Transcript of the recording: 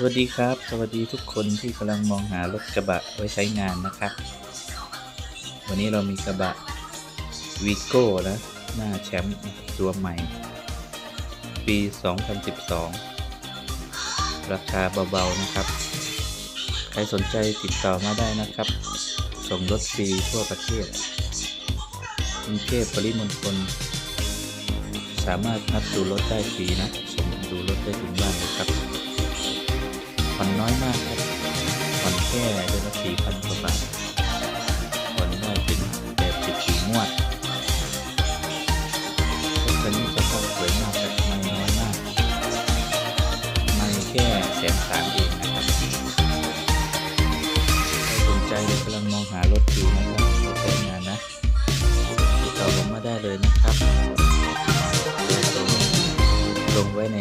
สวัสดีครับ สวัสดีทุกคนที่กำลังมองหารถกระบะไว้ใช้งานนะครับ วันนี้เรามีกระบะวีโก้นะหน้าแชมป์ตัวใหม่ ปี 2012 ราคาเบาๆนะครับ ใครสนใจติดต่อมาได้นะครับ ส่งรถฟรีทั่วประเทศกรุงเทพปริมณฑลสามารถนัดดูรถได้ฟรีนะส่งดูรถได้ถึงบ้านเลยครับ ผ่อนน้อยมากครับผ่อนแค่เดือนละสี่พันกว่าบาทผ่อนได้ถึงแบบสิบสี่งวดรถคันนี้ก็ต้องสวยมากแต่ไม่น้อยมากไม่แค่แสนสามเองนะครับสนใจกำลังมองหารถอยู่นะครับขอแต่งงานนะติดต่อผมมาได้เลยนะครับลงไว้ใน